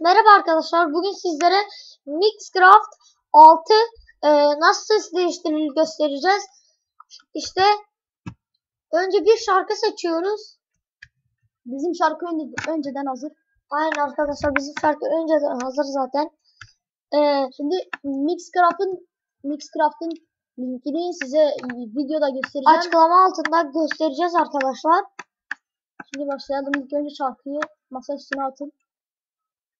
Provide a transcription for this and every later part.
Merhaba arkadaşlar. Bugün sizlere Mixcraft 6 e, nasıl ses değiştirilir göstereceğiz. İşte önce bir şarkı seçiyoruz. Bizim şarkı önce- önceden hazır. Aynen arkadaşlar bizim şarkı önceden hazır zaten. E, Şimdi Mixcraft'ın Mixcraft'ın linkini size videoda göstereceğim. açıklama altında göstereceğiz arkadaşlar. Şimdi başlayalım. İlk önce şarkıyı masa üstüne atın.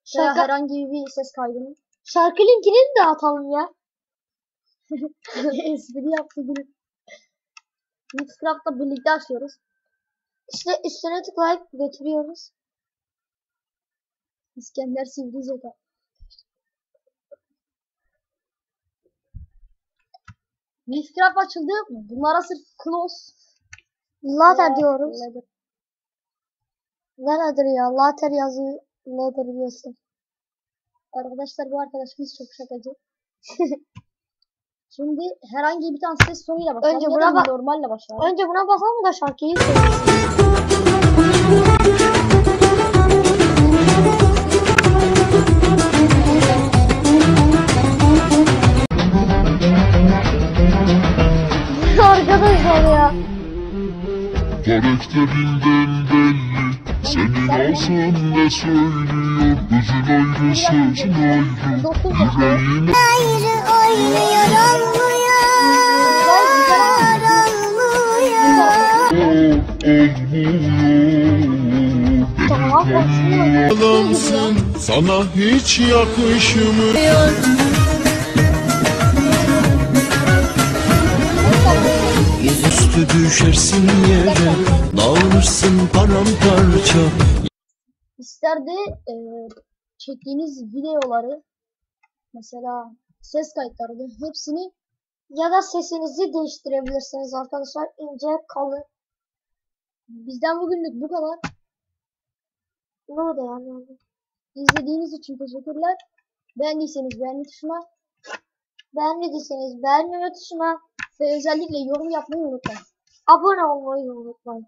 Şarkı, herhangi bir ses kaydını. şarkı linkini de atalım ya. Espri yaptı gülüm. Mixcraft'la birlikte açıyoruz. İşte üstüne tıklayıp götürüyoruz. İskender sivri zeka. Mixcraft açıldı. Bunlara sırf close. Later diyoruz. Neredir ya? Later yazı nedir diyorsun. Arkadaşlar bu arkadaşımız çok şakacı. Şimdi herhangi bir tane ses sonuyla başlayalım. Önce buna bak- normalle başlayalım. Önce buna bakalım da şarkıyı. Arkadaşlar ya. Karakterinden belli Senin ağzın ne söylüyor? Gözün ayrı sözün ayrı. Yüreğine olmuyor Tamam, başlıyor. Adamsın sana hiç yakışmıyor Yüzüstü düşersin yere Dağılırsın paramparça İster de e, çektiğiniz videoları mesela ses kayıtlarını hepsini Ya da sesinizi değiştirebilirsiniz arkadaşlar. İnce, kalın. bizden bugünlük bu kadar. Ne oldu yani? İzlediğiniz için teşekkürler. Beğendiyseniz beğeni tuşuna Beğenmediyseniz beğenmeme tuşuna ve özellikle yorum yapmayı unutmayın. abone olmayı unutmayın.